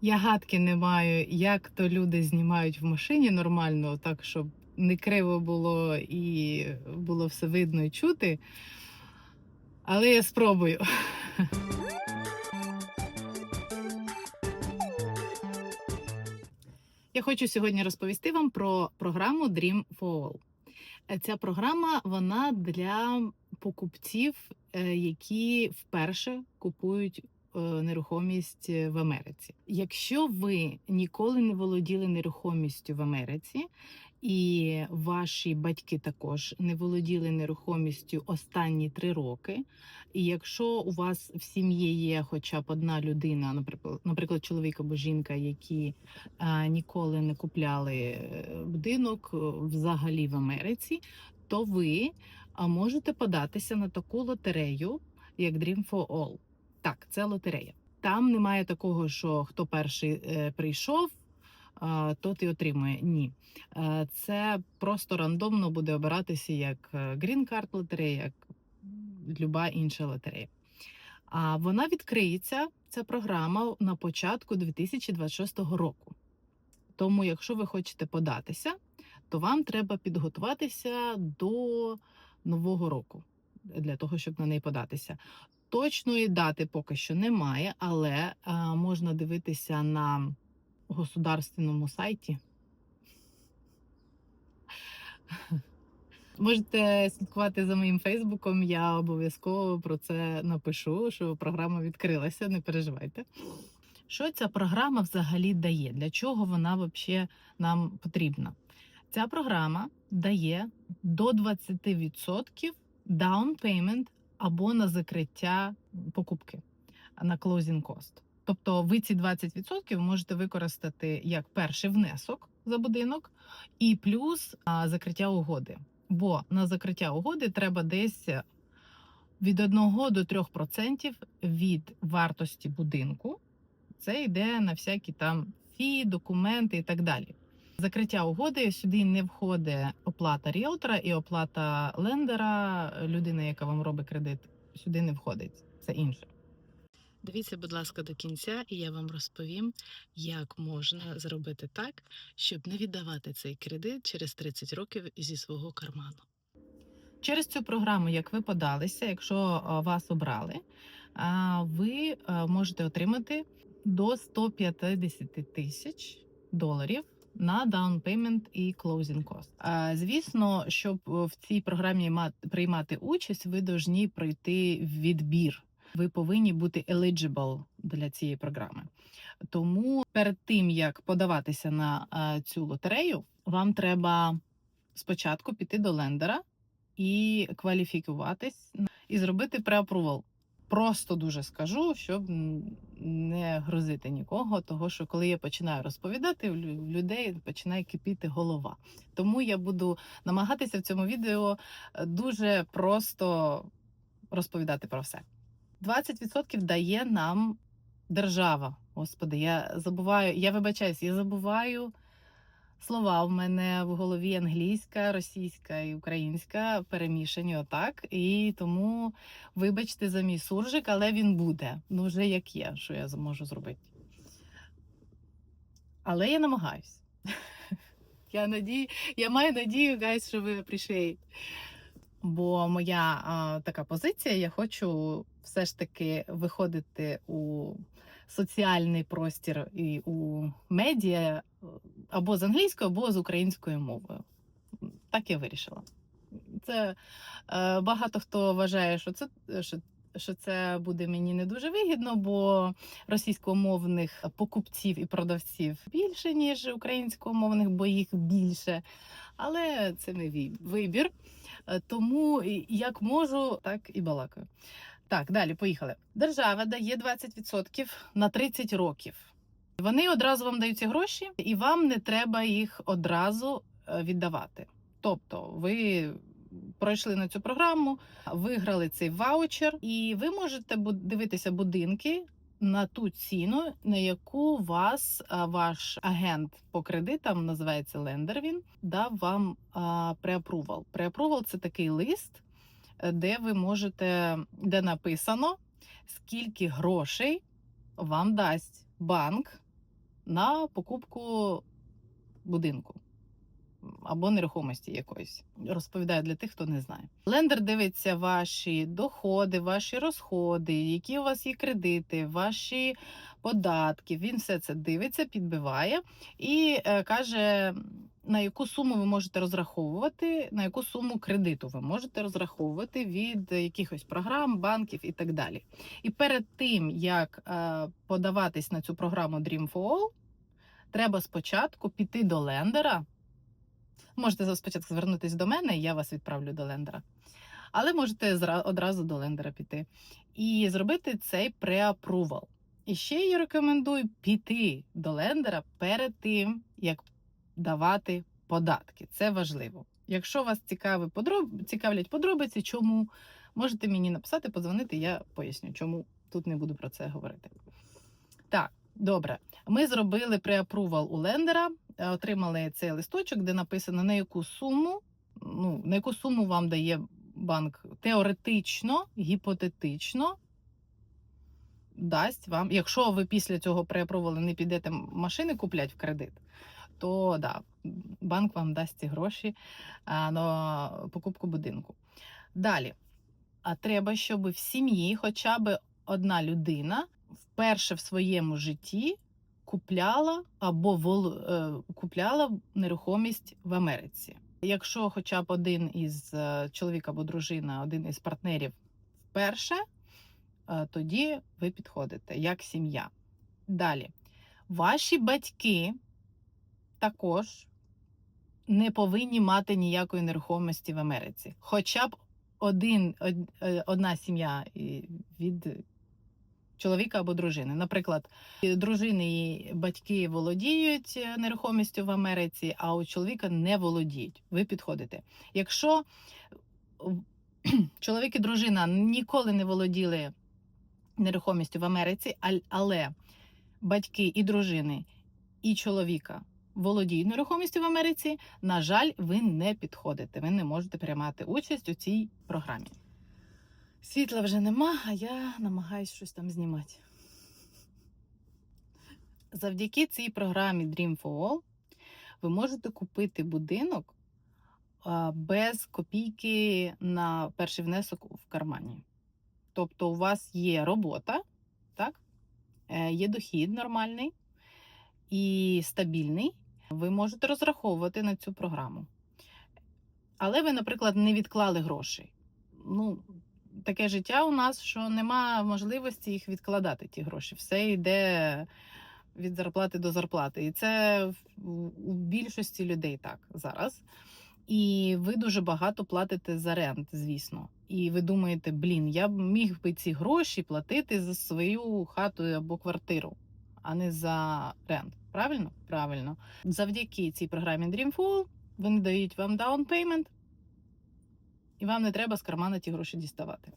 Я гадки не маю, як то люди знімають в машині нормально, так щоб не криво було і було все видно і чути. Але я спробую. Я хочу сьогодні розповісти вам про програму Dream for All. Е, Ця програма вона для покупців, е, які вперше купують нерухомість в Америці. Якщо ви ніколи не володіли нерухомістю в Америці, і ваші батьки також не володіли нерухомістю останні три роки. І якщо у вас в сім'ї є хоча б одна людина, наприклад, наприклад, чоловік або жінка, які а, ніколи не купляли е, будинок е, взагалі в Америці, то ви можете податися на таку лотерею, як Dream for All. Так, це лотерея. Там немає такого, що хто перший е, прийшов, а, тот і отримує. Ні. Е, Це просто рандомно буде обиратися як е, Green Card лотерея, як люба інша лотерея. А вона відкриється, ця програма, на початку 2026 року. Тому, якщо ви хочете податися, то вам треба підготуватися до нового року для того, щоб на неї податися. Точної дати поки що немає, але а, можна дивитися на государственному сайті. Можете слідкувати за моїм Фейсбуком. Я обов'язково про це напишу, що програма відкрилася, не переживайте. Що ця програма взагалі дає? Для чого вона взагалі нам потрібна? Ця програма дає до 20% down payment або на закриття покупки на closing cost. Тобто ви ці 20% можете використати як перший внесок за будинок і плюс закриття угоди. Бо на закриття угоди треба десь від 1 до 3% від вартості будинку. Це йде на всякі там фі, документи і так далі. Закриття угоди сюди не входить оплата ріелтора і оплата лендера, людина, яка вам робить кредит, сюди не входить. Це інше. Дивіться, будь ласка, до кінця, і я вам розповім, як можна зробити так, щоб не віддавати цей кредит через 30 років зі свого карману. Через цю програму, як ви подалися, якщо вас обрали, ви можете отримати до 150 тисяч доларів на down payment і closing cost. Звісно, щоб в цій програмі ма- приймати участь, ви повинні пройти відбір. Ви повинні бути eligible для цієї програми. Тому перед тим як подаватися на цю лотерею, вам треба спочатку піти до лендера і кваліфікуватись і зробити преапрувал. Просто дуже скажу, щоб не грузити нікого, того що коли я починаю розповідати, в людей починає кипіти голова. Тому я буду намагатися в цьому відео е, дуже просто розповідати про все. 20% дає нам держава. Господи, я забуваю, я вибачаюсь, я забуваю слова. В мене в голові англійська, російська і українська перемішані отак. І тому, вибачте за мій суржик, але він буде. Ну, вже як є, що я можу зробити. Але я намагаюсь. Я надію, я маю надію, гайс, що ви прийшли. Бо моя а, така позиція, я хочу все ж таки виходити у соціальний простір і у медіа або з англійською, або з українською мовою. Так я вирішила. Це е, багато хто вважає, що це що, що це буде мені не дуже вигідно, бо російськомовних покупців і продавців більше, ніж українськомовних, бо їх більше. Але це мій вибір. Е, Тому як можу, так і балакаю. Так, далі поїхали. Держава дає 20% на 30 років. Вони одразу вам дають ці гроші, і вам не треба їх одразу е, віддавати. Тобто, ви пройшли на цю програму, виграли цей ваучер, і ви можете дивитися будинки на ту ціну, на яку вас ваш агент по кредитам, називається лендер. Він дав вам преапрувал. Преапрувал це такий лист, е, де ви можете, де написано, скільки грошей вам дасть банк на покупку будинку або нерухомості якоїсь. Розповідаю для тих, хто не знає. Лендер дивиться ваші доходи, ваші розходи, які у вас є кредити, ваші податки. Він все це дивиться, підбиває і е, каже, на яку суму ви можете розраховувати, на яку суму кредиту ви можете розраховувати від якихось програм, банків і так далі. І перед тим як е, подаватись на цю програму Dream for All, треба спочатку піти до лендера. Можете спочатку звернутися до мене, і я вас відправлю до лендера. Але можете одразу до лендера піти і зробити цей преапрувал. І ще я рекомендую піти до лендера перед тим, як давати податки. Це важливо. Якщо вас цікаві подроб... цікавлять подробиці, чому можете мені написати, подзвонити, я поясню, чому тут не буду про це говорити. Так, добре. Ми зробили преапрувал у лендера, е, отримали цей листочок, де написано на яку суму, ну, на яку суму вам дає банк теоретично, гіпотетично дасть вам, якщо ви після цього преапрувалу не підете машини купляти в кредит, то да, банк вам дасть ці гроші на покупку будинку. Далі, а треба, щоб в сім'ї хоча б одна людина вперше в своєму житті купляла або вол, е, купляла нерухомість в Америці. Якщо хоча б один із е, чоловік або дружина, один із партнерів вперше, е, тоді ви підходите як сім'я. Далі, ваші батьки також не повинні мати ніякої нерухомості в Америці. Хоча б один, е, одна сім'я від чоловіка або дружини. Наприклад, дружини і батьки володіють е, нерухомістю в Америці, а у чоловіка не володіють. Ви підходите. Якщо чоловік і дружина ніколи не володіли нерухомістю в Америці, але батьки і дружини, і чоловіка володіють нерухомістю в Америці, на жаль, ви не підходите. Ви не можете приймати участь у цій програмі. Світла вже нема, а я намагаюсь щось там знімати. Завдяки цій програмі Dream for All ви можете купити будинок без копійки на перший внесок в кармані. Тобто, у вас є робота, так? Е, є дохід нормальний і стабільний. Ви можете розраховувати на цю програму. Але ви, наприклад, не відклали грошей. Ну, таке життя у нас, що нема можливості їх відкладати, ті гроші. Все йде від зарплати до зарплати. І це у більшості людей так зараз. І ви дуже багато платите за рент, звісно. І ви думаєте, блін, я б міг би ці гроші платити за свою хату або квартиру, а не за рент. Правильно? Правильно. Завдяки цій програмі Dreamfall вони дають вам down payment, і вам не треба з кармана ті гроші діставати.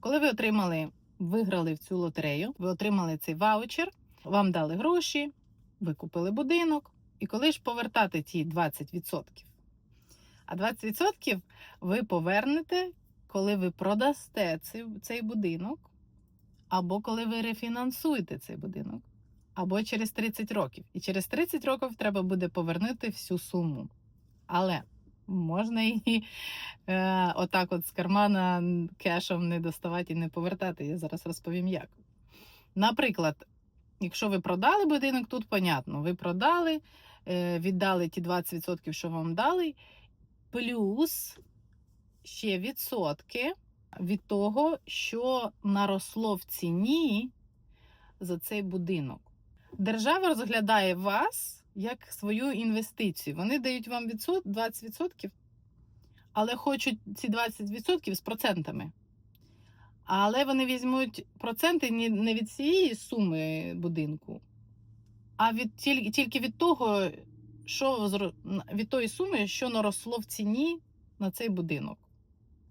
Коли ви отримали, виграли в цю лотерею, ви отримали цей ваучер, вам дали гроші, ви купили будинок, і коли ж повертати ті 20%? А 20% ви повернете, коли ви продасте цей, цей будинок, або коли ви рефінансуєте цей будинок, або через 30 років. І через 30 років треба буде повернути всю суму. Але можна і е, отак от з кармана кешем не доставати і не повертати. Я зараз розповім як. Наприклад, якщо ви продали будинок, тут понятно, ви продали, е, віддали ті 20%, що вам дали, плюс ще відсотки від того, що наросло в ціні за цей будинок. Держава розглядає вас як свою інвестицію. Вони дають вам 20%, але хочуть ці 20% з процентами. Але вони візьмуть проценти не від цієї суми будинку, а від тільки, від того, що від тої суми, що наросло в ціні на цей будинок.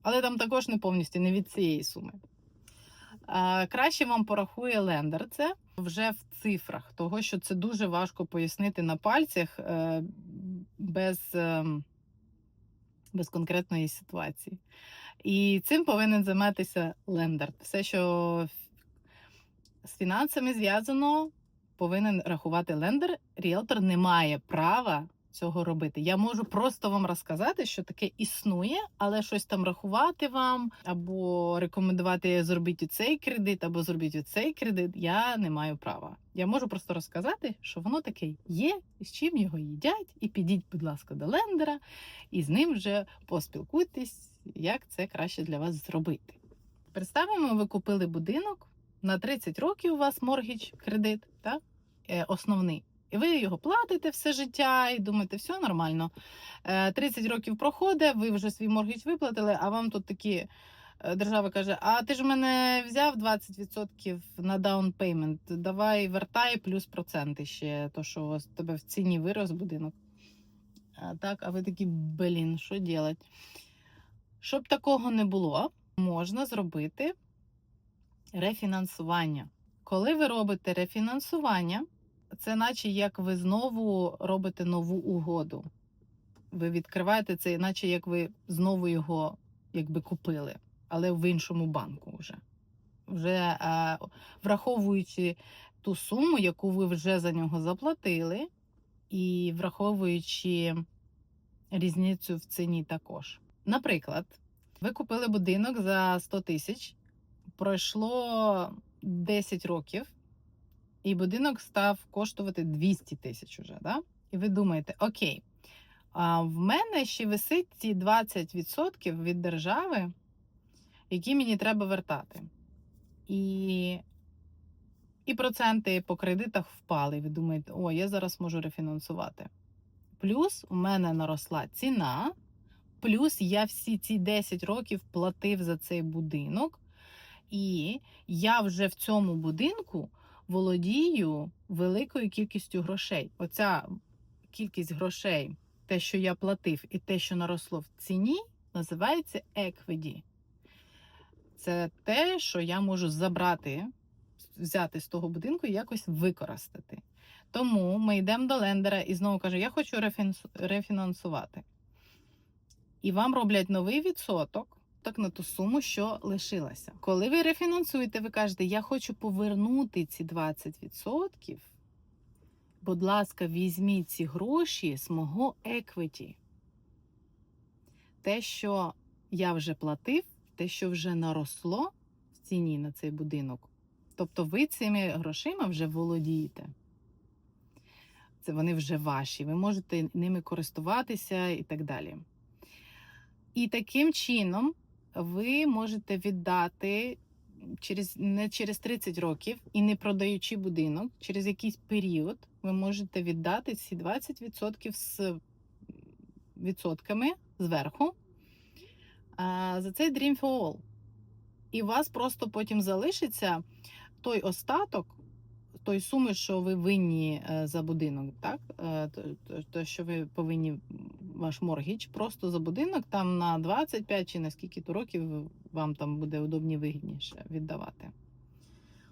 Але там також не повністю не від цієї суми. Краще вам порахує лендер це вже в цифрах, того що це дуже важко пояснити на пальцях е, без, е, без конкретної ситуації. І цим повинен займатися лендер. Все, що з фінансами зв'язано, повинен рахувати лендер. Ріелтор не має права цього робити. Я можу просто вам розказати, що таке існує, але щось там рахувати вам або рекомендувати зробити цей кредит, або зробити цей кредит. Я не маю права. Я можу просто розказати, що воно таке є, з чим його їдять, і підіть, будь ласка, до лендера, і з ним вже поспілкуйтесь, як це краще для вас зробити. Представимо, ви купили будинок на 30 років. У вас моргіч кредит, так? Е, основний. І ви його платите все життя і думаєте, все нормально. Е, 30 років проходить, ви вже свій моргіч виплатили, а вам тут такі е, держава каже: А ти ж в мене взяв 20% на даун пеймент, давай вертай плюс проценти ще, то що у вас тебе в ціні вирос будинок. А, так, а ви такі, блін, що робити? Щоб такого не було, можна зробити рефінансування. Коли ви робите рефінансування, це наче як ви знову робите нову угоду. Ви відкриваєте це, наче як ви знову його якби купили, але в іншому банку вже. Вже е, враховуючи ту суму, яку ви вже за нього заплатили, і враховуючи різницю в ціні також. Наприклад, ви купили будинок за 100 тисяч, пройшло 10 років, і будинок став коштувати 200 тисяч уже. Да? І ви думаєте, окей, а в мене ще висить ці 20% від держави, які мені треба вертати. І, і проценти по кредитах впали. Ви думаєте, о, я зараз можу рефінансувати. Плюс у мене наросла ціна, плюс я всі ці 10 років платив за цей будинок, і я вже в цьому будинку володію великою кількістю грошей. Оця кількість грошей, те, що я платив, і те, що наросло в ціні, називається equity. Це те, що я можу забрати, взяти з того будинку і якось використати. Тому ми йдемо до лендера і знову кажу, я хочу рефінансувати. І вам роблять новий відсоток так на ту суму, що лишилася. Коли ви рефінансуєте, ви кажете, я хочу повернути ці 20%. Будь ласка, візьміть ці гроші з мого equity. Те, що я вже платив, те, що вже наросло в ціні на цей будинок. Тобто ви цими грошима вже володієте. Це вони вже ваші, ви можете ними користуватися і так далі. І таким чином ви можете віддати через не через 30 років і не продаючи будинок, через якийсь період ви можете віддати ці 20% з відсотками зверху а, за цей Dream for All. І у вас просто потім залишиться той остаток. Той суми, що ви винні е, за будинок, так? Е, то, що ви повинні ваш моргіч просто за будинок там на 25 чи на скільки то років вам там буде удобні вигідніше віддавати.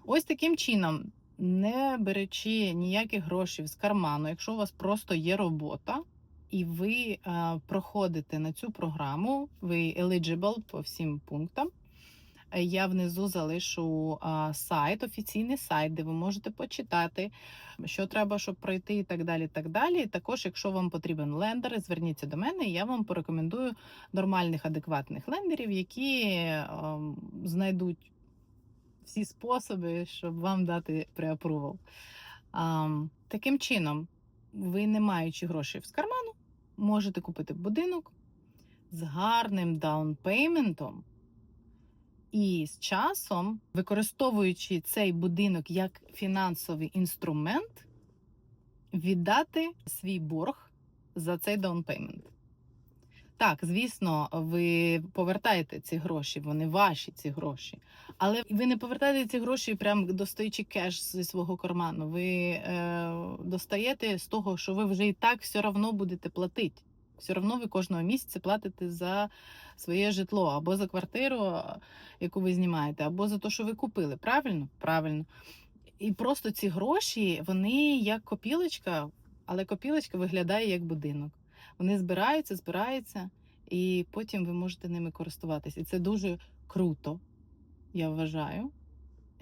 Ось таким чином, не беречи ніяких грошей з карману, якщо у вас просто є робота, і ви е, проходите на цю програму, ви eligible по всім пунктам. Я внизу залишу сайт, офіційний сайт, де ви можете почитати, що треба, щоб пройти, і так далі. так далі. Також, якщо вам потрібен лендер, зверніться до мене, я вам порекомендую нормальних, адекватних лендерів, які знайдуть всі способи, щоб вам дати преапрувал. Таким чином, ви, не маючи грошей з карману, можете купити будинок з гарним даунпейментом. І з часом, використовуючи цей будинок як фінансовий інструмент, віддати свій борг за цей даунпеймент. Так, звісно, ви повертаєте ці гроші, вони ваші ці гроші. Але ви не повертаєте ці гроші, прям достаючи кеш зі свого карману. Ви е, достаєте з того, що ви вже і так все одно будете платити. Все одно ви кожного місяця платите за своє житло або за квартиру, яку ви знімаєте, або за те, що ви купили. Правильно? Правильно. І просто ці гроші, вони як копілочка, але копілочка виглядає як будинок. Вони збираються, збираються, і потім ви можете ними користуватися. І це дуже круто, я вважаю.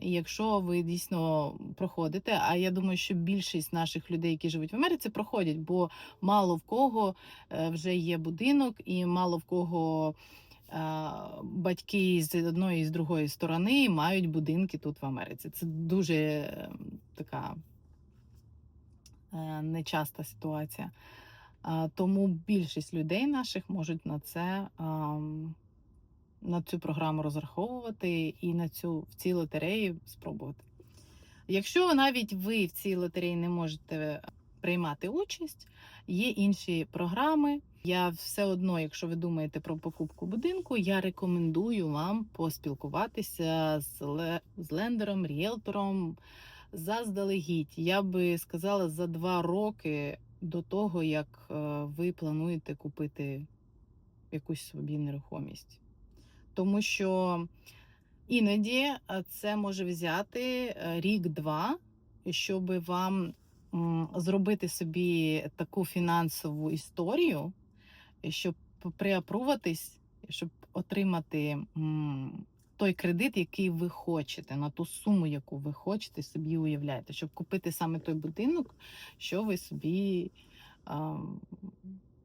Якщо ви дійсно проходите, а я думаю, що більшість наших людей, які живуть в Америці, проходять, бо мало в кого е, вже є будинок, і мало в кого е, батьки з одної і з другої сторони мають будинки тут в Америці. Це дуже е, така нечаста ситуація. Тому більшість людей наших можуть на це на цю програму розраховувати і на цю в цій лотереї спробувати. Якщо навіть ви в цій лотереї не можете приймати участь, є інші програми. Я все одно, якщо ви думаєте про покупку будинку, я рекомендую вам поспілкуватися з лендером, ріелтором заздалегідь. Я би сказала за два роки до того, як е, ви плануєте купити якусь собі нерухомість. Тому що іноді е, це може взяти е, рік-два, щоб вам зробити собі таку фінансову історію, щоб приапруватись, щоб отримати той кредит, який ви хочете, на ту суму, яку ви хочете собі уявляєте, щоб купити саме той будинок, що ви собі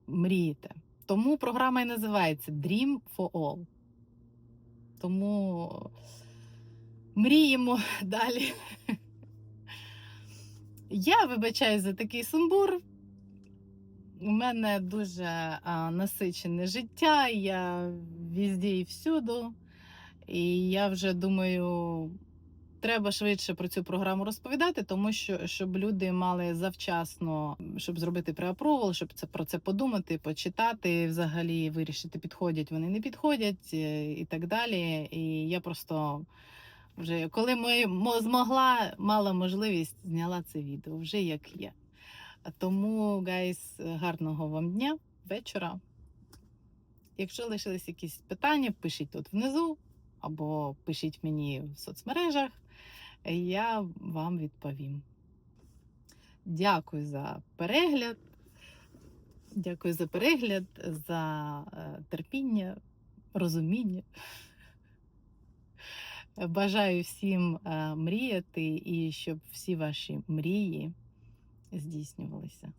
мрієте. Тому програма і називається Dream for All. Тому мріємо далі. Я вибачаю за такий сумбур. У мене дуже а, насичене життя, я везде і всюду. І я вже думаю, треба швидше про цю програму розповідати, тому що щоб люди мали завчасно, щоб зробити преапровал, щоб це про це подумати, почитати, взагалі вирішити, підходять вони не підходять е, і так далі. І я просто вже коли ми змогла, мала можливість, зняла це відео вже як є. Тому, гайс, гарного вам дня, вечора. Якщо лишились якісь питання, пишіть тут внизу або пишіть мені в соцмережах, я вам відповім. Дякую за перегляд. Дякую за перегляд, за е, терпіння, розуміння. Бажаю всім е, мріяти і щоб всі ваші мрії здійснювалися.